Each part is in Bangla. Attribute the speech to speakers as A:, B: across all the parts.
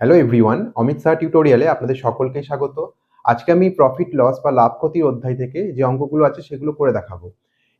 A: হ্যালো এভরিওয়ান অমিত শাহ টিউটোরিয়ালে আপনাদের সকলকে স্বাগত। আজকে আমি প্রফিট লস বা লাভ ক্ষতির অধ্যায় থেকে যে অঙ্কগুলো আছে সেগুলো করে দেখাবো।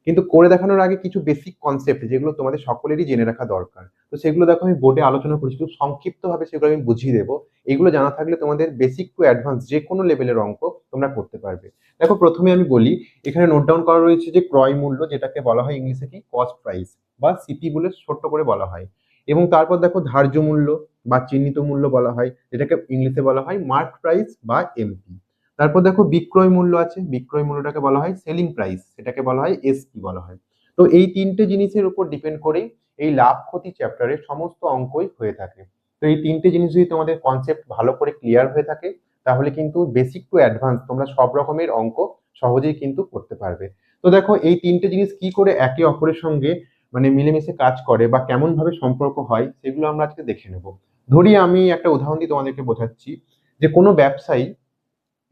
A: কিন্তু করে দেখানোর আগে কিছু বেসিক কনসেপ্ট যেগুলো তোমাদের সকলেরই জেনে রাখা দরকার। তো সেগুলো দেখো, আমি বোর্ডে আলোচনা করেছি, খুব সংক্ষিপ্তভাবে সেগুলো আমি বুঝিয়ে দেবো। এগুলো জানা থাকলে তোমাদের বেসিক টু অ্যাডভান্স যে কোনো লেভেলের অঙ্ক তোমরা করতে পারবে। দেখো, প্রথমে আমি বলি, এখানে নোট ডাউন করা রয়েছে যে ক্রয় মূল্য, যেটাকে বলা হয় ইংলিশে কি? কস্ট প্রাইস বা সিপি বলে ছোট্ট করে বলা হয়। এবং তারপর দেখো ধার্য মূল্য বা চিহ্নিত মূল্য বলা হয়, যেটাকে ইংলিশে বলা হয় মার্ক প্রাইস বা এমপি তারপর দেখো বিক্রয় মূল্য আছে, বিক্রয় মূল্যটাকে বলা হয় সেলিং প্রাইস সেটাকে বলা হয় এসপি বলা হয়। তো এই তিনটে জিনিসের উপর ডিপেন্ড করেই এই লাভ ক্ষতি চ্যাপ্টারের সমস্ত অঙ্কই হয়ে থাকে। তো এই তিনটে জিনিস যদি তোমাদের কনসেপ্ট ভালো করে ক্লিয়ার হয়ে থাকে, তাহলে কিন্তু বেসিক টু অ্যাডভান্স তোমরা সব রকমের অঙ্ক সহজেই কিন্তু করতে পারবে। তো দেখো এই তিনটে জিনিস কি করে একে অপরের সঙ্গে মানে মিলেমিশে কাজ করে বা কেমন ভাবে সম্পর্ক হয়, সেগুলো আমরা আজকে দেখে নেব। ধরি আমি একটা উদাহরণ দিয়ে তোমাদেরকে বোঝাচ্ছি যে কোনো ব্যবসায়ী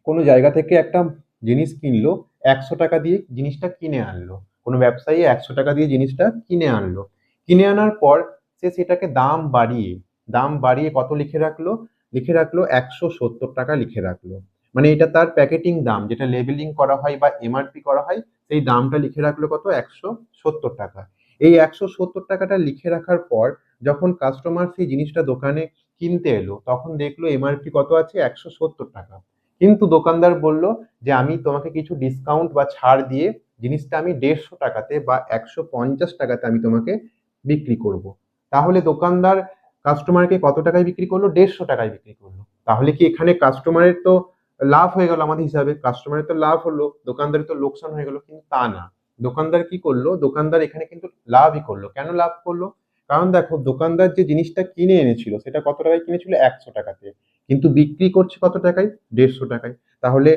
A: কোনো জায়গা থেকে একটা জিনিস কিনলো, একশো টাকা দিয়ে জিনিসটা কিনে আনলো। কোনো ব্যবসায়ী একশো টাকা দিয়ে জিনিসটা কিনে আনলো। কিনে আনার পর সে সেটাকে দাম বাড়িয়ে দাম বাড়িয়ে কত লিখে রাখল? লিখে রাখল একশো সত্তর টাকা লিখে রাখল। মানে এটা তার প্যাকেটিং দাম, যেটা লেবেলিং করা হয় বা এমআরপি করা হয়, সেই দামটা লিখে রাখল কত? একশো সত্তর টাকা। এই একশো সত্তর টাকাটা লিখে রাখার পর যখন কাস্টমার সেই জিনিসটা দোকানে কিনতে এলো, তখন দেখল এমআরপি কত আছে? একশো সত্তর টাকা। কিন্তু দোকানদার বলল যে, আমি তোমাকে কিছু ডিসকাউন্ট বা ছাড় দিয়ে জিনিসটা আমি দেড়শো টাকাতে বা একশো পঞ্চাশ টাকাতে আমি তোমাকে বিক্রি করব। তাহলে দোকানদার কাস্টমারকে কত টাকায় বিক্রি করল? দেড়শো টাকায় বিক্রি করল। তাহলে কি এখানে কাস্টমারের তো লাভ হয়ে গেল আমাদের হিসাবে? কাস্টমারের তো লাভ হলো, দোকানদারের তো লোকসান হয়ে গেল, কিন্তু তা না। দোকানদার কি করল? দোকানদার এখানে কিন্তু লাভই করল। কেন লাভ করল? কারণ দেখো, দোকানদার যে জিনিসটা কিনে এনেছিল, সেটা কত টাকায় কিনেছিল? একশো টাকাতে। কিন্তু বিক্রি করছে কত টাকায়? দেড়শো টাকায়। তাহলে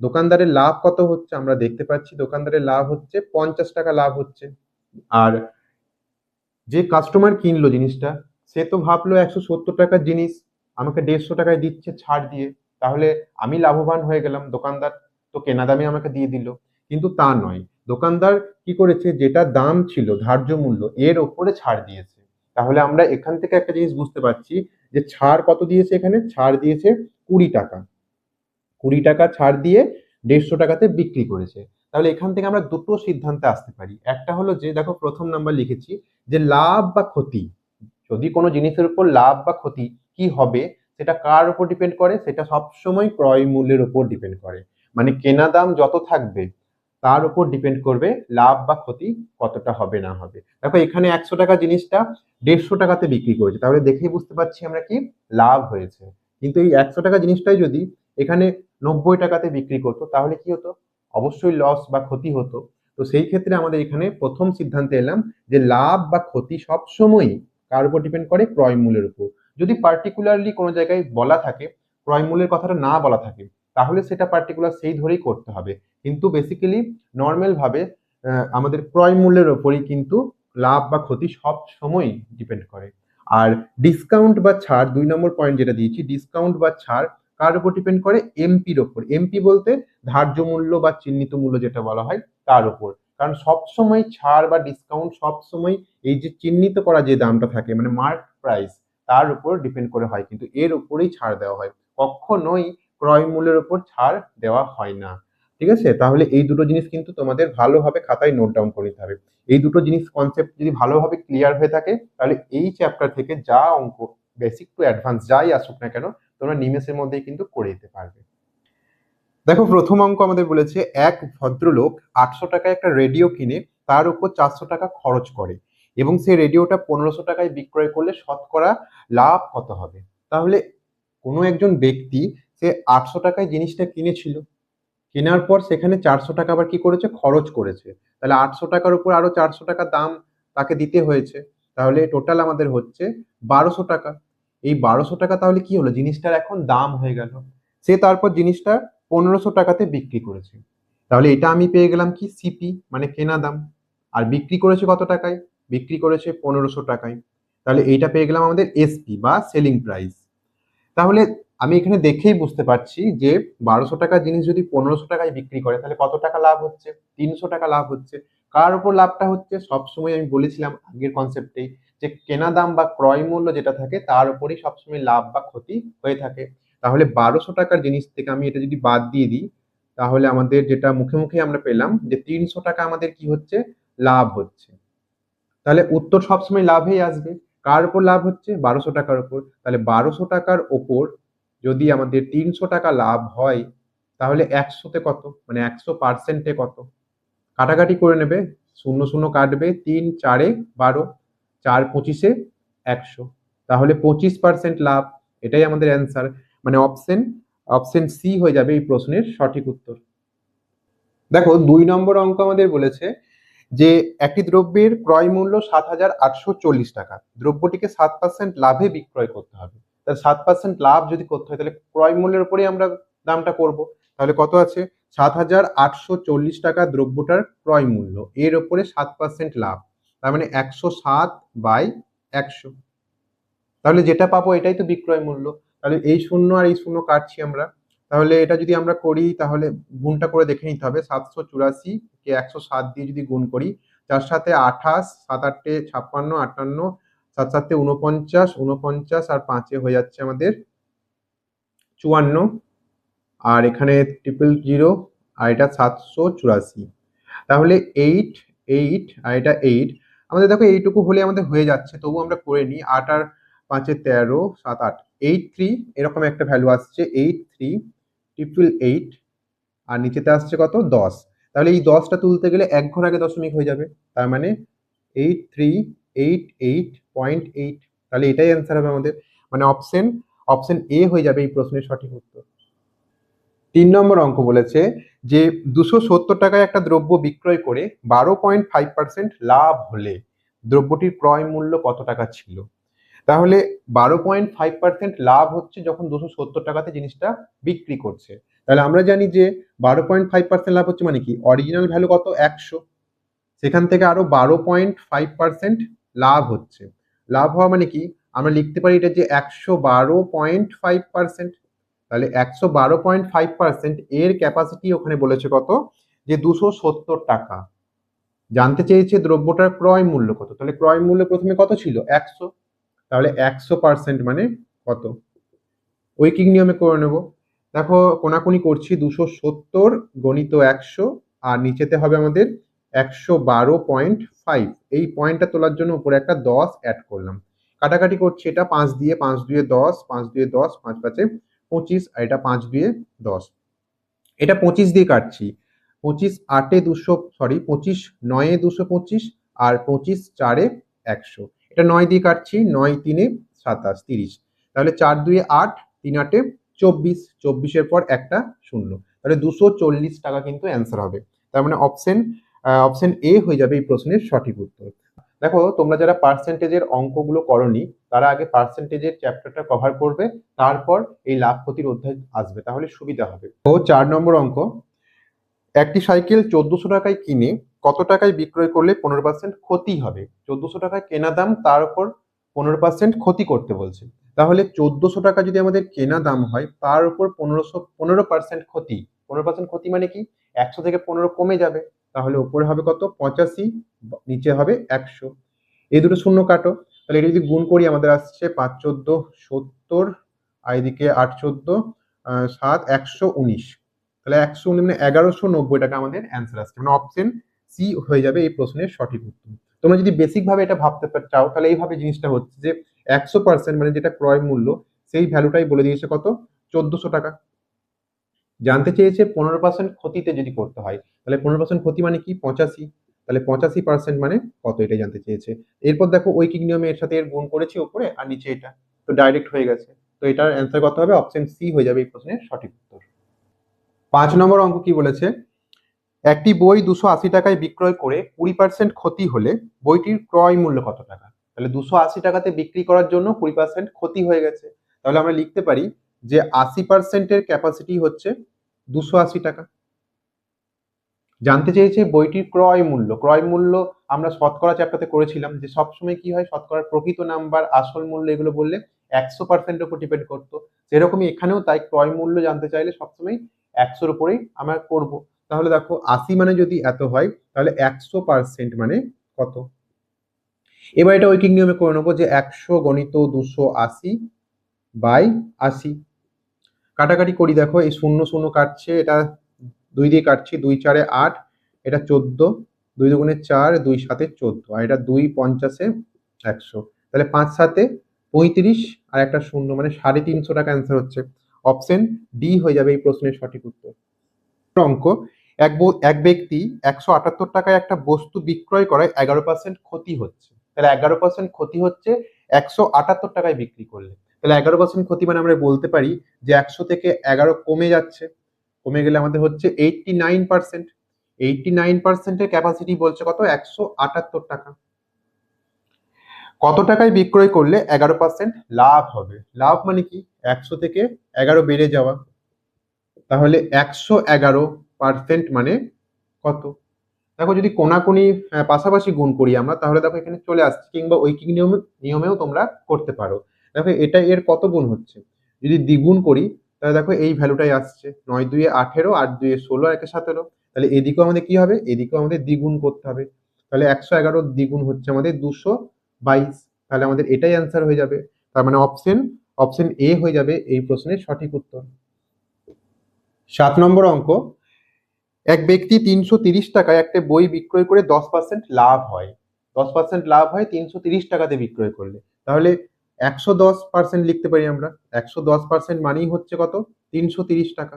A: দোকানদারের লাভ কত হচ্ছে? আমরা দেখতে পাচ্ছি দোকানদারের লাভ হচ্ছে পঞ্চাশ টাকা লাভ হচ্ছে। আর যে কাস্টমার কিনলো জিনিসটা, সে তো ভাবলো একশো সত্তর টাকার জিনিস, আমাকে দেড়শো টাকায় দিচ্ছে ছাড় দিয়ে। তাহলে আমি লাভবান হয়ে গেলাম, দোকানদার তো কেনা দামে আমাকে দিয়ে দিল। কিন্তু তা নয়। দোকানদার কি করেছে? যেটা দাম ছিল, ধার্য মূল্য, এর ওপরে ছাড় দিয়েছে। তাহলে আমরা এখান থেকে একটা জিনিস বুঝতে পারছি যে ছাড় কত দিয়েছে এখানে? ছাড় দিয়েছে কুড়ি টাকা। কুড়ি টাকা ছাড় দিয়ে দেড়শো টাকাতে বিক্রি করেছে। তাহলে এখান থেকে আমরা দুটো সিদ্ধান্তে আসতে পারি। একটা হলো যে, দেখো প্রথম নাম্বার লিখেছি, যে লাভ বা ক্ষতি। যদি কোনো জিনিসের উপর লাভ বা ক্ষতি কি হবে, সেটা কার উপর ডিপেন্ড করে? সেটা সবসময় ক্রয় মূল্যের উপর ডিপেন্ড করে। মানে কেনা দাম যত থাকবে তার উপর ডিপেন্ড করবে লাভ বা ক্ষতি কতটা হবে না হবে। দেখো, এখানে একশো টাকা জিনিসটা দেড়শো টাকাতে বিক্রি করেছে। তাহলে দেখেই বুঝতে পারছি আমরা কি? লাভ হয়েছে। কিন্তু এই একশো টাকা জিনিসটাই যদি এখানে নব্বই টাকাতে বিক্রি করতো, তাহলে কি হতো? অবশ্যই লস বা ক্ষতি হতো। তো সেই ক্ষেত্রে আমাদের এখানে প্রথম সিদ্ধান্তে এলাম যে লাভ বা ক্ষতি সবসময়ই কার উপর ডিপেন্ড করে? ক্রয় মূল্যের উপর। যদি পার্টিকুলারলি কোনো জায়গায় বলা থাকে, ক্রয় মূল্যের কথাটা না বলা থাকে তাহলে সেটা পার্টিকুলার সেই ধরেই করতে হবে। কিন্তু বেসিক্যালি নর্মাল ভাবে আমাদের ক্রয় মূল্যের ওপরই কিন্তু লাভ বা ক্ষতি সব সময় ডিপেন্ড করে। আর ডিসকাউন্ট বা ছাড়, দুই নম্বর পয়েন্ট যেটা দিয়েছি ডিসকাউন্ট বা ছাড় কার উপর ডিপেন্ড করে? এমপির ওপর। এমপি বলতে ধার্য মূল্য বা চিহ্নিত মূল্য যেটা বলা হয়, তার উপর কারণ সবসময় ছাড় বা ডিসকাউন্ট সবসময় এই যে চিহ্নিত করা যে দামটা থাকে মানে মার্ক প্রাইস তার উপর ডিপেন্ড করে হয়। কিন্তু এর উপরেই ছাড় দেওয়া হয়। কখনোই ক্রয় মূল্যের উপর ছাড় দেওয়া হয় না। ঠিক আছে? তাহলে এই দুটো জিনিস কিন্তু তোমাদের ভালোভাবে খাতায় নোট ডাউন করে নিতে হবে। এই দুটো জিনিস কনসেপ্ট যদি ভালোভাবে ক্লিয়ার হয়ে থাকে, তাহলে এই চ্যাপ্টার থেকে যা অঙ্ক বেসিক টু অ্যাডভান্স যাই আসুক না কেন, তোমরা নিমেষের মধ্যেই কিন্তু করে দিতে পারবে। দেখো, প্রথম অঙ্ক আমাদের বলেছে, এক ভদ্রলোক আটশো টাকায় একটা রেডিও কিনে তার উপর চারশো টাকা খরচ করে এবং সেই রেডিওটা পনেরোশো টাকায় বিক্রয় করলে শতকরা লাভ কত হবে? তাহলে কোনো একজন ব্যক্তি সে আটশো টাকায় জিনিসটা কিনেছিল। কেনার পর সেখানে চারশো টাকা আবার কি করেছে? খরচ করেছে। তাহলে আটশো টাকার উপর আরও চারশো টাকা দাম তাকে দিতে হয়েছে। তাহলে টোটাল আমাদের হচ্ছে বারোশো টাকা। এই বারোশো টাকা তাহলে কি হলো? জিনিসটার এখন দাম হয়ে গেল। সে তারপর জিনিসটা পনেরোশো টাকাতে বিক্রি করেছে। তাহলে এটা আমি পেয়ে গেলাম কি? সিপি মানে কেনা দাম। আর বিক্রি করেছে কত টাকায়? বিক্রি করেছে পনেরোশো টাকায়। তাহলে এইটা পেয়ে গেলাম আমাদের এসপি বা সেলিং প্রাইস তাহলে আমি এখানে দেখেই বুঝতে পারছি যে বারোশো টাকার জিনিস যদি পনেরোশো টাকায় বিক্রি করে, তাহলে কত টাকা লাভ হচ্ছে? তিনশো টাকা লাভ হচ্ছে। কার উপর লাভটা হচ্ছে? সবসময় আমি বলেছিলাম আগের কনসেপ্টেই যে কেনা দাম বা ক্রয় মূল্য যেটা থাকে, তার উপরেই সবসময় লাভ বা ক্ষতি হয়ে থাকে। তাহলে বারোশো টাকার জিনিস থেকে আমি এটা যদি বাদ দিয়ে দিই, তাহলে আমাদের যেটা মুখে মুখে আমরা পেলাম যে তিনশো টাকা আমাদের কি হচ্ছে? লাভ হচ্ছে। তাহলে উত্তর সবসময় লাভেই আসবে। কার উপর লাভ হচ্ছে? বারোশো টাকার উপর। তাহলে বারোশো টাকার ওপর যদি আমাদের তিনশো টাকা লাভ হয়, তাহলে একশোতে কত? মানে একশো পার্সেন্টে কত? কাটাকাটি করে নেবে, শূন্য শূন্য কাটবে, তিন, চারে বারো, চার পঁচিশে একশো। তাহলে পঁচিশ পার্সেন্ট লাভ, এটাই আমাদের অ্যান্সার মানে অপশন অপশন সি হয়ে যাবে এই প্রশ্নের সঠিক উত্তর। দেখো, দুই নম্বর অঙ্ক আমাদের বলেছে যে একটি দ্রব্যের ক্রয় মূল্য সাত হাজার আটশো চল্লিশ টাকা। দ্রব্যটিকে সাত পার্সেন্ট লাভে বিক্রয় করতে হবে। তাহলে সাত পার্সেন্ট লাভ যদি করতে হয়, তাহলে ক্রয় মূল্যের উপরেই আমরা দামটা করব। তাহলে কত আছে? সাত হাজার আটশো চল্লিশ টাকা দ্রব্যটার ক্রয় মূল্য। এর উপরে সাত পার্সেন্ট লাভ। তার মানে একশো সাত বাই একশো। তাহলে যেটা পাবো এটাই তো বিক্রয় মূল্য। তাহলে এই শূন্য আর এই শূন্য কাটছি আমরা। তাহলে এটা যদি আমরা করি, তাহলে গুণটা করে দেখে নিতে হবে। সাতশো চুরাশি কে একশো সাত দিয়ে যদি গুণ করি যার সাথে আঠাশ, সাত আটটে ছাপ্পান্ন, আটান্ন সাত সাতে উনপঞ্চাশ উনপঞ্চাশ আর পাঁচে হয়ে যাচ্ছে আমাদের চুয়ান্ন। আর এখানে ট্রিপল জিরো আর এটা সাতশো চুরাশি। তাহলে এইট এইট আর এটা এইট আমাদের দেখো এইটুকু হলে আমাদের হয়ে যাচ্ছে তবু আমরা করে নিই। আট আর পাঁচে তেরো, সাত আট। এইট থ্রি এরকম একটা ভ্যালু আসছে এইট থ্রি ট্রিপল এইট আর নিচেতে আসছে কত? দশ। তাহলে এই দশটা তুলতে গেলে এক ঘর আগে দশমিক হয়ে যাবে। তার মানে eight three eight eight point eight, তাহলে এটাই অ্যান্সার হবে আমাদের। মানে অপশন অপশন এ হয়ে যাবে এই প্রশ্নের সঠিক উত্তর। তিন নম্বর অঙ্ক বলেছে যে দুশো সত্তর টাকায় একটা দ্রব্য বিক্রয় করে বারো পয়েন্ট ফাইভ পার্সেন্ট লাভ হলে দ্রব্যটির ক্রয় মূল্য কত টাকা ছিল? তাহলে বারো পয়েন্ট ফাইভ পার্সেন্ট লাভ হচ্ছে যখন দুশো সত্তর টাকাতে জিনিসটা বিক্রি করছে। তাহলে আমরা জানি যে বারো পয়েন্ট ফাইভ পার্সেন্ট লাভ হচ্ছে মানে কি? অরিজিনাল ভ্যালু কত? একশো। সেখান থেকে আরও বারো পয়েন্ট ফাইভ পার্সেন্ট লাভ হচ্ছে। লাভ হওয়া মানে কি? আমরা লিখতে পারি এটা যে একশো বারো পয়েন্ট ফাইভ পার্সেন্ট। তাহলে একশো বারো পয়েন্ট ফাইভ পার্সেন্ট এর ক্যাপাসিটি ওখানে বলেছে কত? যে দুশো সত্তর টাকা। জানতে চেয়েছে দ্রব্যটার ক্রয় মূল্য কত? তাহলে ক্রয় মূল্য প্রথমে কত ছিল? একশো। তাহলে একশো পার্সেন্ট মানে কত? ঐকিক নিয়মে করে নেব। দেখো, কোনাকুনি করছি দুশো সত্তর গণিত একশো, আর নিচেতে হবে আমাদের একশো বারো পয়েন্ট ফাইভ এই পয়েন্টটা তোলার জন্য উপরে একটা দশ অ্যাড করলাম। কাটাকাটি করছি এটা পাঁচ দিয়ে, পাঁচ দুয়ে দশ, পাঁচ দুয়ে দশ, পাঁচ পাঁচে পঁচিশ, আর এটা পাঁচ দুয়ে দশ। এটা পঁচিশ দিয়ে কাটছি। পঁচিশ আটে দুশো সরি পঁচিশ নয়ে দুশো পঁচিশ, আর পঁচিশ চারে একশো। এটা নয় দিয়ে কাটছি, নয় তিনে সাতাশ, তিরিশ। তাহলে চার দুয়ে আট, তিন আটে চব্বিশ, চব্বিশের পর একটা শূন্য। তাহলে দুশো চল্লিশ টাকা কিন্তু অ্যান্সার হবে। তার মানে অপশন অপশন এ হয়ে যাবে এই প্রশ্নের সঠিক উত্তর। দেখো, তোমরা যারা পার্সেন্টেজের অঙ্কগুলো করনি, তারা আগে পার্সেন্টেজের চ্যাপ্টারটা কভার করবে, তারপর এই লাভ ক্ষতির অধ্যায় আসবে, তাহলে সুবিধা হবে। ও, চার নম্বর অঙ্ক। একটি সাইকেল চোদ্দশো টাকায় কিনে কত টাকায় বিক্রয় করলে পনেরো পার্সেন্ট ক্ষতি হবে? চোদ্দশো টাকায় কেনা দাম তার উপর পনেরো পার্সেন্ট ক্ষতি করতে বলছে। তাহলে চোদ্দশো টাকা যদি আমাদের কেনা দাম হয়, তার উপর পনেরোশো, পনেরো পার্সেন্ট ক্ষতি। পনেরো পার্সেন্ট ক্ষতি মানে কি? একশো থেকে পনেরো কমে যাবে। তাহলে উপরে হবে কত? পঁচাশি, নিচে হবে একশো। এই দুটো শূন্য কাটো। তাহলে এটা যদি গুণ করি, আমাদের আসছে পাঁচ চোদ্দ, সত্তর, আর এদিকে আট চোদ্দ সাত, একশো উনিশ। তাহলে একশো উনিশ মানে এগারোশো নব্বই টাকা আমাদের অ্যান্সার আসছে। মানে অপশন সি হয়ে যাবে এই প্রশ্নের সঠিক উত্তর। তোমরা যদি বেসিক ভাবে এটা ভাবতে চাও, তাহলে এইভাবে জিনিসটা হচ্ছে যে একশো পার্সেন্ট মানে যেটা ক্রয় মূল্য, সেই ভ্যালুটাই বলে দিয়েছে কত? চোদ্দশো টাকা। জানতে চেয়েছে পনেরো পার্সেন্ট ক্ষতিতে যদি করতে হয়, তাহলে পনেরো পার্সেন্ট ক্ষতি মানে কি? পঁচাশি। তাহলে পঁচাশি পার্সেন্ট মানে কত? এটা জানতে চেয়েছে। এরপর দেখো, ঐকিক নিয়মে এর সাথে এর গুণ করেছি উপরে আর নিচে এটা। তো ডাইরেক্ট হয়ে গেছে। তো এটার অ্যান্সার কত হবে অপশন সি হয়ে যাবে এই প্রশ্নের সঠিক উত্তর। পাঁচ নম্বর অঙ্ক কি বলেছে? একটি বই দুশো আশি টাকায় বিক্রয় করে কুড়ি পার্সেন্ট ক্ষতি হলে বইটির ক্রয় মূল্য কত টাকা? তাহলে দুশো আশি টাকাতে বিক্রি করার জন্য কুড়ি পার্সেন্ট ক্ষতি হয়ে গেছে। তাহলে আমরা লিখতে পারি যে আশি পার্সেন্টের ক্যাপাসিটি হচ্ছে দুশো আশি টাকা। জানতে চেয়েছে বইটির ক্রয় মূল্য। ক্রয় মূল্য আমরা শতকরা চ্যাপ্টারতে করেছিলাম যে সবসময় কি হয়, শতকরার প্রকৃত নাম্বার আসল মূল্য এগুলো বললে একশো পার্সেন্টের উপর ডিপেন্ড করতো। সেরকমই এখানেও তাই ক্রয় মূল্য জানতে চাইলে সবসময় একশোর উপরেই আমরা করব। তাহলে দেখো, আশি মানে যদি এত হয়, তাহলে একশো পার্সেন্ট মানে কত? এবার এটা ঐকিক নিয়মে করে নেব যে একশো গণিত দুশো আশি বাই আশি। কাটাকাটি করি, দেখো, এই শূন্য শূন্য কাটছে, এটা দুই দিয়ে কাটছি, দুই চারে আট, এটা চোদ্দ, দুই দুগুণে চার, দুই সাতে চোদ্দ, আর এটা দুই পঞ্চাশে একশো। তাহলে পাঁচ সাতে পঁয়ত্রিশ, আর একটা শূন্য মানে সাড়ে তিনশো টাকা অ্যান্সার হচ্ছে। অপশন ডি হয়ে যাবে এই প্রশ্নের সঠিক উত্তর। অঙ্ক, এক এক ব্যক্তি একশো আটাত্তর টাকায় একটা বস্তু বিক্রয় করায় এগারো পার্সেন্ট ক্ষতি হচ্ছে। তাহলে এগারো পার্সেন্ট ক্ষতি হচ্ছে, একশো আটাত্তর টাকায় বিক্রি করলে। তাহলে এগারো পার্সেন্ট ক্ষতি মানে আমরা বলতে পারি যে একশো থেকে এগারো কমে যাচ্ছে। কমে গেলে আমাদের হচ্ছে eighty nine percent eighty nine পার্সেন্টের ক্যাপাসিটি বলছে কত? একশো আটাত্তর টাকা। কত টাকায় বিক্রয় করলে এগারো পার্সেন্ট লাভ হবে? লাভ মানে কি? একশো থেকে এগারো বেড়ে যাওয়া। তাহলে একশো এগারো পার্সেন্ট মানে কত? দেখো যদি কোনাকুনি পাশাপাশি গুণ করি আমরা, তাহলে দেখো এখানে চলে আসছে কিংবা ঐকিক নিয়মে, নিয়মেও তোমরা করতে পারো। দেখো এটা এর কত গুণ হচ্ছে? যদি দ্বিগুণ করি, তাহলে দেখো এই ভ্যালুটাই আসছে। নয় দুয়ে আঠেরো, আট দুয়ে ষোলো, একে সতেরো। তাহলে এদিকেও আমাদের কি হবে? এদিকেও আমাদের দ্বিগুণ করতে হবে। তাহলে একশো এগারো দ্বিগুণ হচ্ছে আমাদের দুশো বাইশ। তাহলে আমাদের এটাই অ্যান্সার হয়ে যাবে। তার মানে অপশন অপশন এ হয়ে যাবে এই প্রশ্নের সঠিক উত্তর। সাত নম্বর অঙ্ক। এক ব্যক্তি তিনশো তিরিশ টাকায় একটা বই বিক্রয় করে দশ পার্সেন্ট লাভ হয়। দশ পার্সেন্ট লাভ হয়, তিনশো তিরিশ টাকাতে বিক্রয় করলে। তাহলে একশো দশ পার্সেন্ট লিখতে পারি আমরা। একশো দশ পার্সেন্ট মানেই হচ্ছে কত? তিনশো তিরিশ টাকা।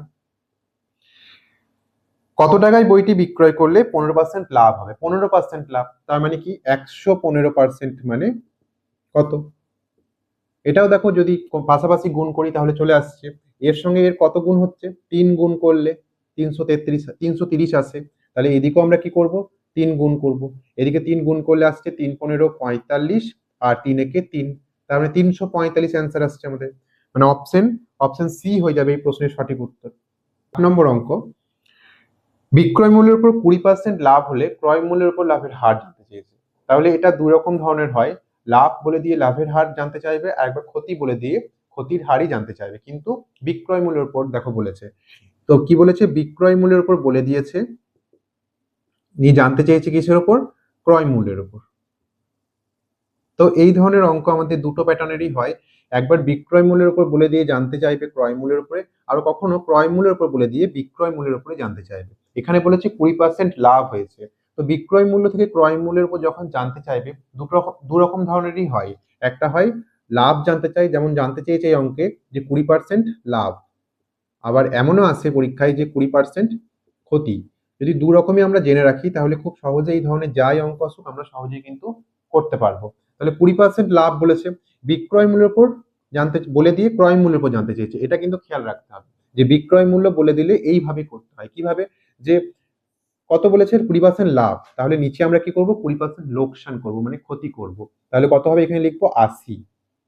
A: কত টাকায় বইটি বিক্রয় করলে পনেরো পার্সেন্ট লাভ হবে? পনেরো পার্সেন্ট লাভ, তার মানে কি? একশো পনেরো পার্সেন্ট মানে কত? এটাও দেখো যদি পাশাপাশি গুণ করি তাহলে চলে আসছে। এর সঙ্গে এর কত গুণ হচ্ছে? তিন গুণ করলে তিনশো তেত্রিশ, তিনশো তিরিশ আসে। তাহলে এদিকেও আমরা কি করব? তিন গুণ করব। এদিকে তিন গুণ করলে আসছে তিন পনেরো পঁয়তাল্লিশ, আর তিন একে তিন তার মানে তিনশো পঁয়তাল্লিশ অ্যান্সার আসছে আমাদের। মানে অপশন অপশন সি হয়ে যাবে এই প্রশ্নের সঠিক উত্তর। নম্বর অঙ্ক, বিক্রয় মূল্যের উপর কুড়ি পার্সেন্ট লাভ হলে ক্রয় মূল্যের উপর লাভের হার জানতে চেয়েছে। তাহলে এটা দুই রকম ধরনের হয়, লাভ বলে দিয়ে লাভের হার জানতে চাইবে আর একবার ক্ষতি বলে দিয়ে ক্ষতির হারই জানতে চাইবে। কিন্তু বিক্রয় মূল্যের উপর দেখো বলেছে। তো কি বলেছে? বিক্রয় মূল্যের উপর বলে দিয়েছে, নিয়ে জানতে চেয়েছে কিসের উপর? ক্রয় মূল্যের উপর। তো এই ধরনের অঙ্ক আমাদের দুটো প্যাটার্নেরই হয়। একবার বিক্রয় মূল্যের উপর বলে দিয়ে জানতে চাইবে ক্রয় মূল্যের উপরে, আর কখনো ক্রয় মূল্যের উপর বলে দিয়ে বিক্রয় মূল্যের উপরে জানতে চাইবে। এখানে বলেছে কুড়ি পার্সেন্ট লাভ হয়েছে। তো বিক্রয় মূল্য থেকে ক্রয় মূল্যের উপর যখন জানতে চাইবে, দুটো রকম, দু রকম ধরনেরই হয়। একটা হয় লাভ জানতে চাই, যেমন জানতে চেয়েছে এই অঙ্কে যে কুড়ি পার্সেন্ট লাভ। আবার এমনও আসে পরীক্ষায় যে কুড়ি পার্সেন্ট ক্ষতি। যদি দু রকমই আমরা জেনে রাখি, তাহলে খুব সহজে এই ধরনের যাই অঙ্ক আসুক, আমরা সহজেই কিন্তু করতে পারব। তাহলে কুড়ি পার্সেন্ট লাভ বলেছে। বিক্রয় মূল্যের উপর জানতে বলে দিয়ে ক্রয় মূল্যের উপর জানতে চেয়েছে। এটা কিন্তু খেয়াল রাখতে হবে। যে বিক্রয় মূল্য বলে দিলে এইভাবে করতে হয়। কীভাবে? যে কত বলেছে? কুড়ি পার্সেন্ট লাভ। তাহলে নিচে আমরা কি করব? কুড়ি পার্সেন্ট লোকসান করব মানে ক্ষতি করব। তাহলে কত হবে? এখানে লিখব আশি।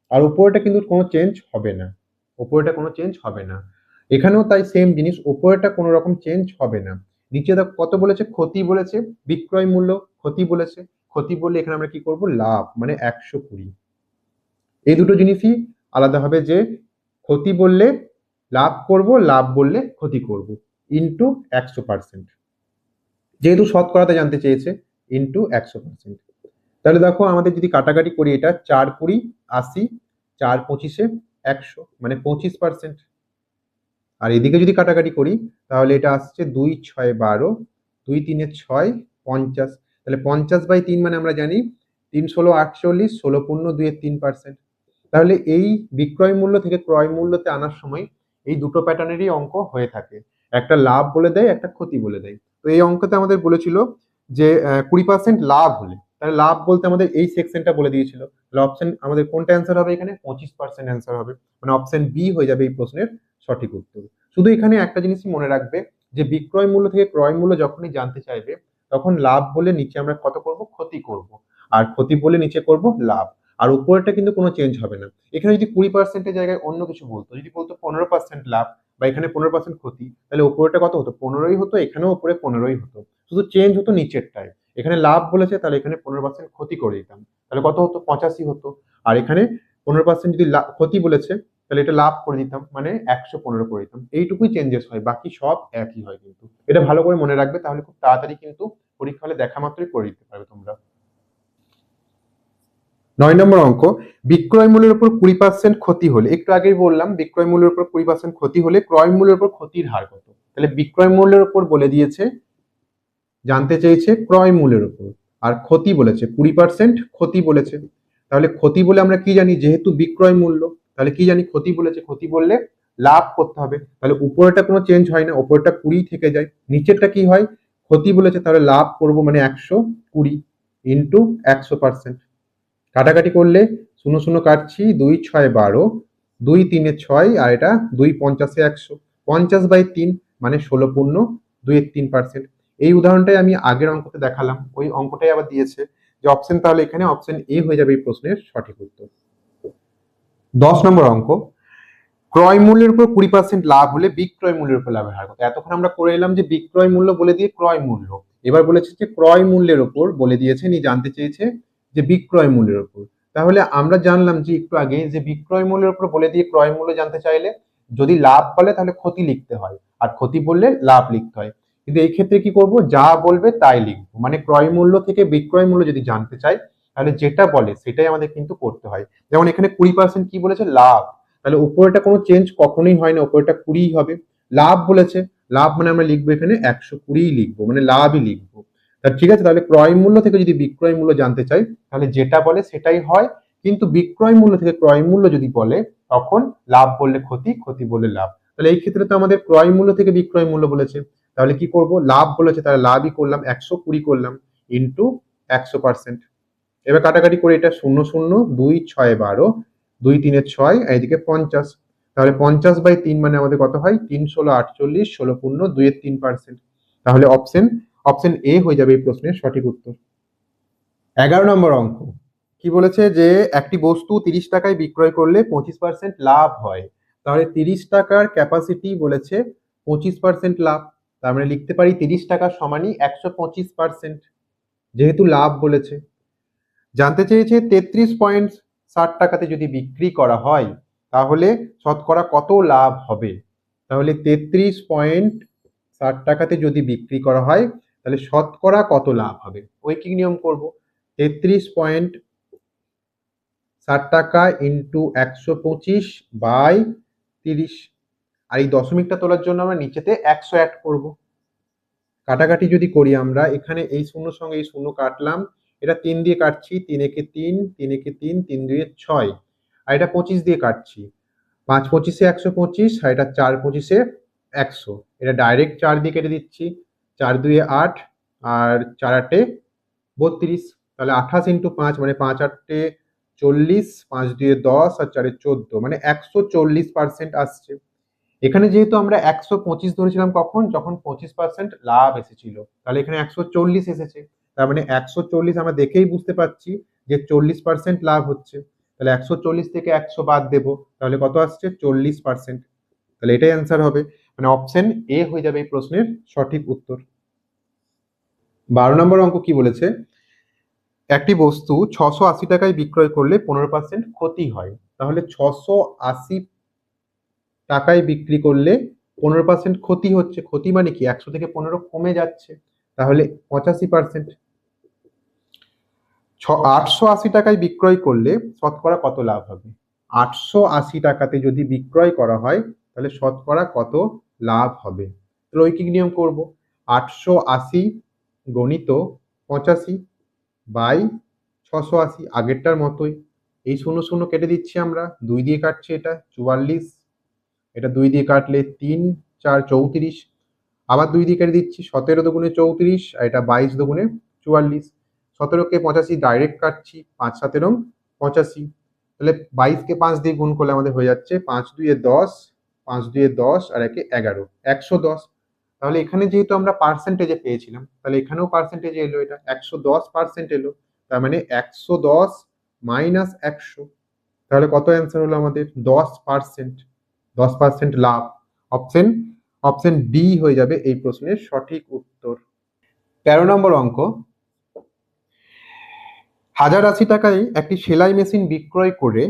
A: আর উপরেটা কিন্তু কোনো চেঞ্জ হবে না। উপরেটা কোনো চেঞ্জ হবে না। এখানেও তাই সেম জিনিস। উপরেটা কোনো রকম চেঞ্জ হবে না। নিচে কত বলেছে? ক্ষতি বলেছে। বিক্রয় মূল্য ক্ষতি বলেছে। ক্ষতি বললে এখানে আমরা কি করব? লাভ মানে একশো কুড়ি। এই দুটো জিনিসই আলাদা হবে যে ক্ষতি বললে লাভ করব, লাভ বললে ক্ষতি করব ইন্টু একশো পার্সেন্ট যেহেতু শতকরাতে জানতে চেয়েছে ইন্টু একশো পার্সেন্ট তাহলে দেখো আমাদের যদি কাটাকাটি করি এটা, চার কুড়ি, আশি, চার পঁচিশে একশো মানে পঁচিশ পার্সেন্ট আর এদিকে যদি কাটাকাটি করি, তাহলে এটা আসছে দুই ছয় বারো, দুই তিনে ছয়, পঞ্চাশ। তাহলে পঞ্চাশ বাই তিন মানে আমরা জানি তিন ষোলো আটচল্লিশ, ষোলো পূর্ণ দুইয়ের তিন পার্সেন্ট তাহলে এই বিক্রয় মূল্য থেকে ক্রয় মূল্যতে আনার সময় এই দুটো প্যাটার্নেরই অঙ্ক হয়ে থাকে। একটা লাভ বলে দেয়, একটা ক্ষতি বলে দেয়। তো এই অঙ্কতে আমাদের বলেছিল যে কুড়ি পার্সেন্ট লাভ হলে, তাহলে লাভ বলতে আমাদের এই সেকশনটা বলে দিয়েছিল। তাহলে অপশন আমাদের কোনটা অ্যান্সার হবে এখানে? পঁচিশ পার্সেন্ট অ্যান্সার হবে। মানে অপশন বি হয়ে যাবে এই প্রশ্নের সঠিক উত্তর। শুধু এখানে একটা জিনিসই মনে রাখবে যে, বিক্রয় মূল্য থেকে ক্রয় মূল্য যখনই জানতে চাইবে তখন লাভ বলে নিচে আমরা কত করব? ক্ষতি করব। আর ক্ষতি বলে নিচে করব লাভ। আর উপরেরটা কিন্তু কোনো চেঞ্জ হবে না। এখানে যদি কুড়ি পার্সেন্টের জায়গায় অন্য কিছু বলতো, যদি বলতো পনেরো পার্সেন্ট লাভ বা এখানে পনেরো পার্সেন্ট ক্ষতি, তাহলে উপরেটা কত হতো? পনেরোই হতো, এখানেও উপরে পনেরোই হতো। শুধু চেঞ্জ হতো নিচেরটায় এখানে লাভ বলেছে, তাহলে এখানে পনেরো পার্সেন্ট ক্ষতি করে দিতাম। তাহলে কত হতো? পঁচাশি হতো। আর এখানে পনেরো পার্সেন্ট যদি ক্ষতি বলেছে তাহলে এটা লাভ করে দিতাম মানে একশো পনেরো করে দিতাম। এইটুকুই চেঞ্জেস হয়, বাকি সব একই হয় কিন্তু। এটা ভালো করে মনে রাখবে, তাহলে খুব তাড়াতাড়ি কিন্তু পরীক্ষা হলে দেখা মাত্রই করে দিতে পারবে তোমরা। নয় নম্বর অঙ্ক, বিক্রয় মূল্যের উপর কুড়ি পার্সেন্ট ক্ষতি হলে, একটু আগেই বললাম, বিক্রয় মূল্যের উপর কুড়ি পার্সেন্ট ক্ষতি হলে ক্রয় মূল্যের উপর ক্ষতির হার কত? তাহলে বিক্রয় মূল্যের উপর বলে দিয়েছে, জানতে চেয়েছে ক্রয় মূল্যের উপর, আর ক্ষতি বলেছে কুড়ি পার্সেন্ট ক্ষতি বলেছে। তাহলে ক্ষতি বলে আমরা কি জানি? যেহেতু বিক্রয় মূল্য তাহলে কি জানি ক্ষতি বলেছে, ক্ষতি বললে লাভ করতে হবে। তাহলে উপরেটা কোনো চেঞ্জ হয় না উপরেটা কুড়ি থেকে যায়। নিচেরটা কি হয়? ক্ষতি বলেছে, তাহলে লাভ করব মানে একশো কুড়ি ইন্টু একশো পার্সেন্ট কাটাকাটি করলে শূন্য শূন্য কাটছি, দুই ছয় বারো, দুই তিনে ছয়, আর এটা দুই পঞ্চাশে একশো। পঞ্চাশ বাই তিন মানে ষোলো পূর্ণ দুই তিন পার্সেন্ট এই উদাহরণটাই আমি আগের অঙ্কতে দেখালাম। ওই অঙ্কটাই আবার দিয়েছে। যে অপশন তাহলে এখানে অপশন এ হয়ে যাবে এই প্রশ্নের সঠিক উত্তর। দশ নম্বর অঙ্ক, ক্রয় মূল্যের উপর কুড়ি পার্সেন্ট লাভ হলে বিক্রয় মূল্যের উপর লাভের হার কত? এতক্ষণ আমরা করে এলাম যে বিক্রয় মূল্য বলে দিয়ে ক্রয় মূল্য। এবার বলেছে যে ক্রয় মূল্যের উপর বলে দিয়েছে নি জানতে চেয়েছে যে বিক্রয় মূল্যের উপর। তাহলে আমরা জানলাম যে একটু আগে যে বিক্রয় মূল্যের উপর বলে দিয়ে ক্রয় মূল্য জানতে চাইলে যদি লাভ বলে তাহলে ক্ষতি লিখতে হয়, আর ক্ষতি বললে লাভ লিখতে হয়। কিন্তু এই ক্ষেত্রে কি করব? যা বলবে তাই লিখব। মানে ক্রয় মূল্য থেকে বিক্রয় মূল্য যদি জানতে চাই তাহলে যেটা বলে সেটাই আমাদের কিন্তু করতে হয়। যেমন এখানে কুড়ি পার্সেন্ট কি বলেছে? লাভ। তাহলে উপরেটা কোনো চেঞ্জ কখনোই হয় না উপরেটা কুড়িই হবে। লাভ বলেছে। লাভ মানে আমরা লিখব এখানে একশো কুড়িই লিখব মানে লাভই লিখব। তা ঠিক আছে, তাহলে ক্রয় মূল্য থেকে যদি বিক্রয় মূল্য জানতে চাই, তাহলে যেটা বলে সেটাই হয়। কিন্তু বিক্রয় মূল্য থেকে ক্রয় মূল্য যদি বলে, তখন লাভ বললে ক্ষতি ক্ষতি বললে লাভ। তাহলে এই ক্ষেত্রে তো আমাদের ক্রয় মূল্য থেকে বিক্রয় মূল্য বলেছে। তাহলে কি করব? লাভ বলেছে, তাহলে লাভই করলাম, একশো কুড়ি করলাম ইন্টু একশো পার্সেন্ট এবার কাটাকাটি করে এটা শূন্য শূন্য দুই ছয় বারো, দুই তিনের ছয় এদিকে পঞ্চাশ। তাহলে পঞ্চাশ বাই তিন মানে আমাদের কত হয়? তিন ষোলো আটচল্লিশ, ষোলো পূর্ণ দুইয়ের তিন পার্সেন্ট তাহলে অপশন অপশন এ হয়ে যাবে এই প্রশ্নের সঠিক উত্তর। এগারো নম্বর অঙ্ক। কি বলেছে যে, একটি বস্তু তিরিশ টাকায় বিক্রয় করলে পঁচিশ পার্সেন্ট লাভ হয়। তাহলে তিরিশ টাকার ক্যাপাসিটি বলেছে পঁচিশ পার্সেন্ট লাভ। তার মানে লিখতে পারি তিরিশ টাকা সমানই একশো পঁচিশ পার্সেন্ট যেহেতু লাভ বলেছে। জানতে চেয়েছে তেত্রিশ পয়েন্ট ষাট টাকাতে যদি বিক্রি করা হয় তাহলে শতকরা কত লাভ হবে? তাহলে তেত্রিশ পয়েন্ট ষাট টাকাতে যদি বিক্রি করা হয় তাহলে শতকরা কত লাভ হবে? ঐকিক নিয়ম করব। তেত্রিশ পয়েন্ট ষাট টাকা ইন্টু একশো পঁচিশ বাই তিরিশ। আর এই দশমিকটা তোলার জন্য আমরা নিচেতে একশো অ্যাড করব। কাটাকাটি যদি করি আমরা এখানে এই শূন্য সঙ্গে এই শূন্য কাটলাম এটা তিন দিয়ে কাটছি, তিন একে তিন তিন একে তিন তিন দুয়ে ছয়। আর এটা পঁচিশ দিয়ে কাটছি। পাঁচ পঁচিশে একশো পঁচিশ, আর এটা চার পঁচিশে একশো। এটা ডাইরেক্ট চার দিয়ে কেটে দিচ্ছি। চার দুয়ে আট, আর চার আটে বত্রিশ। তাহলে আঠাশ ইন্টু পাঁচ মানে পাঁচ আটে চল্লিশ, পাঁচ দুয়ে দশ, আর চারে চোদ্দ। মানে একশো চল্লিশ পার্সেন্ট আসছে। এখানে যেহেতু আমরা একশো পঁচিশ ধরেছিলাম কখন? যখন পঁচিশ পার্সেন্ট লাভ এসেছিল। তাহলে এখানে একশো চল্লিশ এসেছে। তার মানে একশো চল্লিশ আমরা দেখেই বুঝতে পারছি যে চল্লিশ পার্সেন্ট লাভ হচ্ছে। তাহলে একশো চল্লিশ থেকে একশো বাদ দেবো, তাহলে কত আসছে? চল্লিশ পার্সেন্ট তাহলে এটাই অ্যান্সার হবে। মানে অপশন এ হয়ে যাবে এই প্রশ্নের সঠিক উত্তর। বারো নম্বর অঙ্ক কি বলেছে? একটি বস্তু ছশো আশি টাকায় বিক্রয় করলে পনেরো পার্সেন্ট ক্ষতি হয়। তাহলে ছশো আশি টাকায় বিক্রি করলে পনেরো পার্সেন্ট ক্ষতি হচ্ছে। ক্ষতি মানে কি? একশো থেকে পনেরো কমে যাচ্ছে। তাহলে পঁচাশি পার্সেন্ট ছ, আটশো আশি টাকায় বিক্রয় করলে শতকরা কত লাভ হবে? আটশো আশি টাকাতে যদি বিক্রয় করা হয়, তাহলে শতকরা কত লাভ হবে? লৈকিক নিয়ম করব। আটশো আশি গণিত পঁচাশি বাই ছশো আশি, আগেরটার মতোই। এই শূন্য শূন্য কেটে দিচ্ছি আমরা। দুই দিয়ে কাটছি এটা, চুয়াল্লিশ। এটা দুই দিয়ে কাটলে তিন, চার, চৌত্রিশ। আবার দুই দিয়ে কেটে দিচ্ছি, সতেরো দুগুণে চৌত্রিশ, আর এটা বাইশ দুগুণে চুয়াল্লিশ। সতেরোকে পঁচাশি ডাইরেক্ট কাটছি, পাঁচ সতেরো পঁচাশি। তাহলে বাইশকে পাঁচ দিয়ে গুণ করলে আমাদের হয়ে যাচ্ছে পাঁচ দুইয়ে দশ, পাঁচ দুইয়ে দশ আর একে এগারো, একশো দশ। তাহলে এখানে যেহেতু আমরা পার্সেন্টেজে পেয়েছিলাম, তাহলে এখানেও পার্সেন্টেজে এলো এটা, একশো দশ পার্সেন্ট এলো, তার মানে একশো দশ মাইনাস একশো। তাহলে কত অ্যান্সার হলো আমাদের? দশ পার্সেন্ট দশ পার্সেন্ট লাভ। অপশন অপশন ডি হয়ে যাবে এই প্রশ্নের সঠিক উত্তর। তেরো নম্বর অঙ্ক হাজার আশি টাকায় একটি সেলাই মেশিন বিক্রয় করে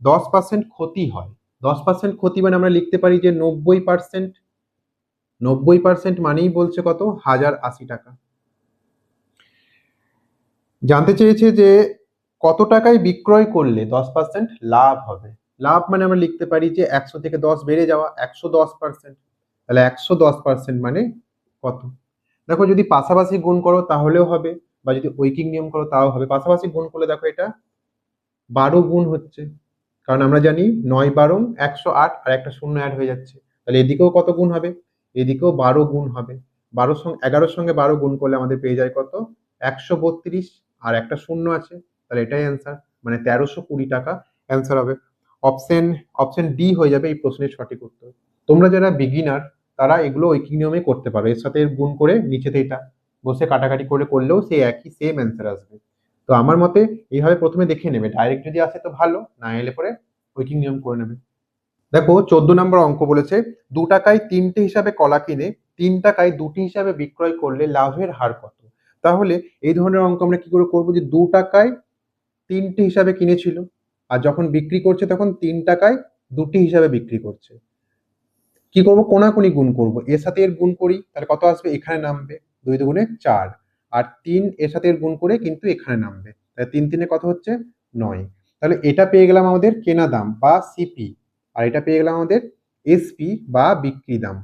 A: দশ পার্সেন্ট ক্ষতি হয়। দশ পার্সেন্ট ক্ষতি মানে আমরা লিখতে পারি যে নব্বই পার্সেন্ট নব্বই পার্সেন্ট মানেই বলছে কত? হাজার আশি টাকা। জানতে চেয়েছে যে কত টাকায় বিক্রয় করলে দশ পার্সেন্ট লাভ হবে? লাভ মানে আমরা লিখতে পারি যে একশো থেকে দশ বেড়ে যাওয়া, একশো দশ পার্সেন্ট তাহলে একশো দশ পার্সেন্ট মানে কত? দেখো যদি পাশাপাশি গুণ করো তাহলেও হবে। বা যদি ঐকিক নিয়ম করো, তাও হবে। পাশাপাশি গুণ করলে দেখো এটা, বারো গুণ হচ্ছে। কারণ আমরা জানি নয় বারো, একশো আট আর একটা শূন্য অ্যাড হয়ে যাচ্ছে। তাহলে এদিকেও কত গুণ হবে? এদিকেও বারো গুণ হবে। বারো সঙ্গে এগারোর সঙ্গে বারো গুণ করলে আমাদের পেয়ে যায় কত? একশো বত্রিশ আর একটা শূন্য আছে। তাহলে এটাই অ্যান্সার মানে তেরোশো কুড়ি টাকা অ্যান্সার হবে। অপশন অপশন ডি হয়ে যাবে এই প্রশ্নের সঠিক উত্তর। তোমরা যারা বিগিনার তারা এগুলো ঐকিক নিয়মে করতে পারো। এর সাথে গুণ করে নিচেতে এটা। বসে কাটাকাটি করে করলেও সেই একই সেম অ্যান্সার আসবে। তো আমার মতে এইভাবে প্রথমে দেখে নেবে। ডাইরেক্ট যদি আসে তো ভালো, না এলে পরে ঐকিক নিয়ম করে নেবে। দেখো, চোদ্দ নম্বর অঙ্ক বলেছে, দু টাকায় তিনটে হিসাবে কলা কিনে, তিন টাকায় দুটি হিসাবে বিক্রয় করলে লাভের হার কত? তাহলে এই ধরনের অঙ্ক আমরা কি করে করব যে, দু টাকায় তিনটি হিসাবে কিনেছিল, আর যখন বিক্রি করছে তখন তিন টাকায় দুটি হিসাবে বিক্রি করছে। কি করব? কোনাকুনি গুণ করব। এর সাথে এর গুণ করি, তাহলে কত আসবে? এখানে নামবে। দুই দুগুণে চার। আর তিন এর সাথে গুণ করে কিন্তু এখানে নামবে। তাহলে তিন তিনে কত হচ্ছে? নয়। তাহলে এটা পেয়ে গেলাম আমাদের কেনা দাম বা সিপি আর এটা পেয়ে গেলাম আমাদের এসপি বা বিক্রি দাম।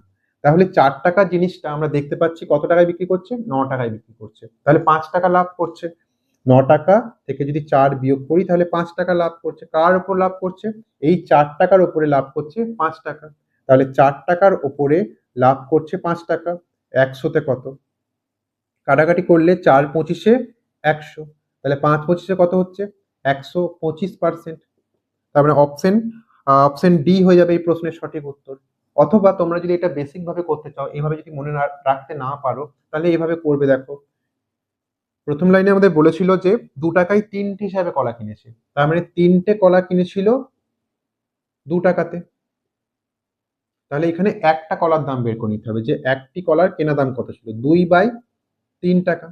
A: তাহলে চার টাকার জিনিসটা আমরা দেখতে পাচ্ছি কত টাকায় বিক্রি করছে? ন টাকায় বিক্রি করছে। তাহলে পাঁচ টাকা লাভ করছে। ন টাকা থেকে যদি চার বিয়োগ করি তাহলে পাঁচ টাকা লাভ করছে। কার ওপর লাভ করছে? এই চার টাকার ওপরে লাভ করছে পাঁচ টাকা। তাহলে চার টাকার ওপরে লাভ করছে পাঁচ টাকা। একশোতে কত? কাটাকাটি করলে চার পঁচিশে একশো। তাহলে পাঁচ পঁচিশে কত হচ্ছে? একশো পঁচিশ পার্সেন্ট তার মানে অপশন অপশন ডি হয়ে যাবে এই প্রশ্নের সঠিক উত্তর। অথবা তোমরা যদি এটা বেসিক ভাবে করতে চাও এইভাবে যদি মনে রাখতে না পারো, তাহলে এইভাবে করবে দেখো। প্রথম লাইনে আমাদের বলেছিল যে দু টাকায় তিনটি হিসাবে কলা কিনেছে। তার মানে তিনটে কলা কিনেছিল দু টাকাতে। তাহলে এখানে একটা কলার দাম বের করে নিতে হবে যে একটি কলার কেনা দাম কত ছিল? দুই বাই তিন টাকা।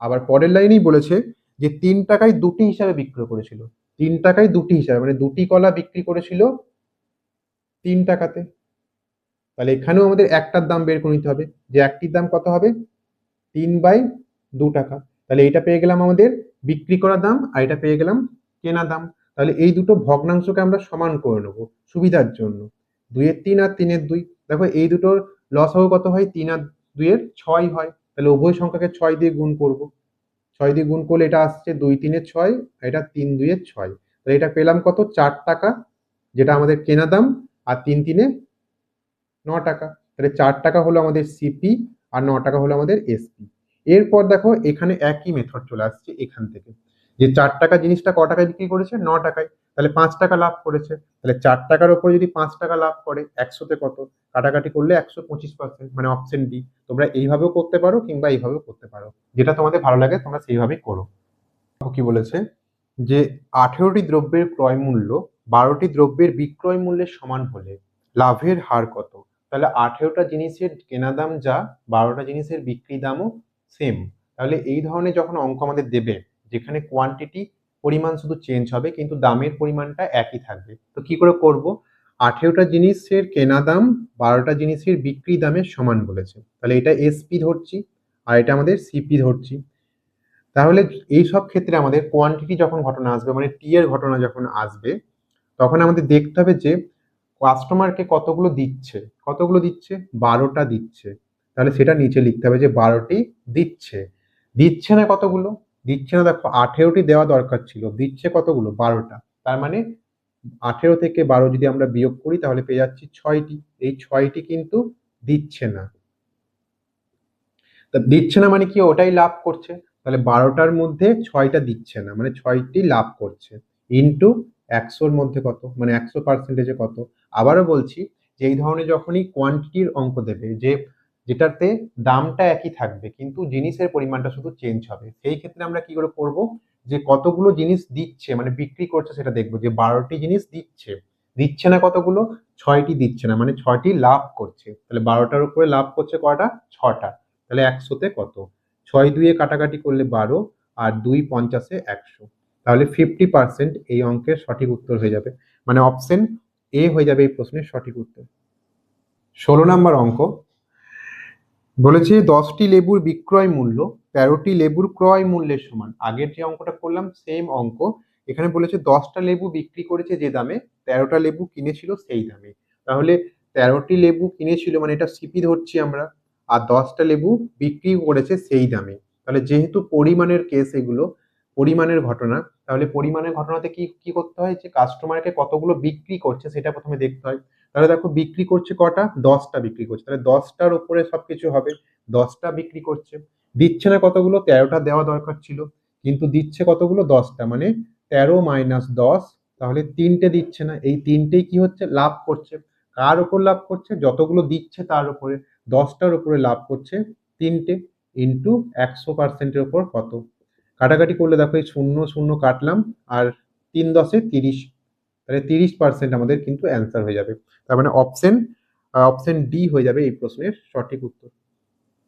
A: আবার পরের লাইনেই বলেছে যে তিন টাকায় দুটি হিসাবে বিক্রি করেছিল। তিন টাকায় দুটি হিসাবে মানে দুটি কলা বিক্রি করেছিল তিন টাকাতে। তাহলে এখানেও আমাদের একটার দাম বের করে নিতে হবে। যে একটির দাম কত হবে? তিন বাই দু টাকা। তাহলে এইটা পেয়ে গেলাম আমাদের বিক্রি করা দাম, আর এটা পেয়ে গেলাম কেনা দাম। তাহলে এই দুটো ভগ্নাংশকে আমরা সমান করে নেব সুবিধার জন্য। দুইয়ের তিন আর তিনের দুই। দেখো এই দুটোর লস হবে কত হয়? তিন আর দুইয়ের ছয় হয়। তাহলে উভয় সংখ্যাকে ছয় দিয়ে গুণ করব। ছয় দিয়ে গুণ করলে এটা আসছে দুই তিনের ছয়, আর এটা তিন দুইয়ের ছয়। তাহলে এটা পেলাম কত? চার টাকা, যেটা আমাদের কেনা দাম, আর তিন তিনে ন টাকা। তাহলে চার টাকা হলো আমাদের সিপি আর ন টাকা হলো আমাদের এসপি এরপর দেখো এখানে একই মেথড চলে আসছে এখান থেকে। যে চার টাকা জিনিসটা ক টাকায় বিক্রি করেছে? ন টাকায়। তাহলে পাঁচ টাকা লাভ করেছে। তাহলে চার টাকার উপরে যদি পাঁচ টাকা লাভ করে, একশোতে কত? কাটাকাটি করলে একশো পঁচিশ পার্সেন্ট মানে অপশন ডি তোমরা এইভাবেও করতে পারো কিংবা এইভাবেও করতে পারো। যেটা তোমাদের ভালো লাগে, তোমরা সেইভাবেই করো। কি বলেছে? যে আঠেরোটি দ্রব্যের ক্রয় মূল্য বারোটি দ্রব্যের বিক্রয় মূল্যের সমান হলে লাভের হার কত? তাহলে আঠেরোটা জিনিসের কেনা দাম যা, বারোটা জিনিসের বিক্রি দামও সেম তাহলে এই ধরনের যখন অঙ্ক আমাদের দেবে যেখানে কোয়ান্টিটি পরিমাণ শুধু চেঞ্জ হবে, কিন্তু দামের পরিমাণটা একই থাকবে। তো কি করে করব? আঠেরোটা জিনিসের কেনা দাম, বারোটা জিনিসের বিক্রি দামের সমান বলেছে। তাহলে এটা এসপি ধরছি, আর এটা আমাদের সিপি ধরছি। তাহলে এই সব ক্ষেত্রে আমাদের কোয়ান্টিটি যখন ঘটনা আসবে মানে টি এর ঘটনা যখন আসবে, তখন আমাদের দেখতে হবে যে কাস্টমারকে কতগুলো দিচ্ছে। কতগুলো দিচ্ছে? বারোটা দিচ্ছে। তাহলে সেটা নিচে লিখতে হবে যে বারোটি দিচ্ছে। দিচ্ছে না কতগুলো? দিচ্ছে না, দেখো আঠেরোটি দেওয়া দরকার ছিল, দিচ্ছে কতগুলো? বারোটা। তার মানে আঠেরো থেকে বারো যদি আমরা বিয়োগ করি, তাহলে পেয়ে যাচ্ছি ছয়টি। এই ছয়টি কিন্তু দিচ্ছে না। তা দিচ্ছে না মানে কি? ওটাই লাভ করছে। তাহলে বারোটার মধ্যে ছয়টা দিচ্ছে না মানে ছয়টি লাভ করছে। ইন্টু একশোর মধ্যে কত? মানে একশো পার্সেন্টেজে কত? আবারও বলছি যে এই ধরনের যখনই কোয়ান্টিটির অঙ্ক দেবে, যে যেটাতে দামটা একই থাকবে, কিন্তু জিনিসের পরিমাণটা শুধু চেঞ্জ হবে। সেই ক্ষেত্রে আমরা কি করে করব? যে কতগুলো জিনিস দিচ্ছে মানে বিক্রি করছে সেটা দেখব, যে বারোটি জিনিস দিচ্ছে। দিচ্ছে না কতগুলো? ছয়টি দিচ্ছে না মানে ছয়টি লাভ করছে। তাহলে বারোটার উপরে লাভ করছে কটা? ছটা। তাহলে একশোতে কত? ছয় দুইয়ে কাটাকাটি করলে বারো, আর দুই পঞ্চাশে একশো। তাহলে ফিফটি পার্সেন্ট এই অঙ্কের সঠিক উত্তর হয়ে যাবে। মানে অপশন এ হয়ে যাবে এই প্রশ্নের সঠিক উত্তর। ষোলো নম্বর অঙ্ক। বলেছে দশটি লেবুর বিক্রয় মূল্য, তেরোটি লেবুর ক্রয় মূল্যের সমান। আগের যে অঙ্কটা করলাম সেম অঙ্ক। এখানে বলেছে দশটা লেবু বিক্রি করেছে যে দামে, তেরোটা লেবু কিনেছিল সেই দামে। তাহলে তেরোটি লেবু কিনেছিল মানে এটা সিপি ধরছি আমরা, আর দশটা লেবু বিক্রি করেছে সেই দামে। তাহলে যেহেতু পরিমাণের কেস এগুলো, পরিমাণের ঘটনা, তাহলে পরিমাণের ঘটনাতে কি কি করতে হয়? যে কাস্টমারকে কতগুলো বিক্রি করছে, সেটা প্রথমে দেখতে হয়। তাহলে দেখো বিক্রি করছে কটা? দশটা বিক্রি করছে। তাহলে দশটার উপরে সবকিছু হবে। দশটা বিক্রি করছে। দিচ্ছে না কতগুলো? তেরোটা দেওয়া দরকার ছিল। কিন্তু দিচ্ছে কতগুলো? দশটা। মানে তেরো মাইনাস দশ, তাহলে তিনটে দিচ্ছে না। এই তিনটেই কি হচ্ছে? লাভ করছে। কার উপর লাভ করছে? যতগুলো দিচ্ছে তার উপরে। দশটার উপরে লাভ করছে তিনটে ইন্টু একশো পার্সেন্টের উপর কত? কাটাকাটি করলে দেখো এই শূন্য শূন্য কাটলাম। আর তিন দশে তিরিশ তাহলে তিরিশ পার্সেন্ট আমাদের কিন্তু অ্যান্সার হয়ে যাবে। তার মানে অপশন অপশন ডি হয়ে যাবে এই প্রশ্নের সঠিক উত্তর।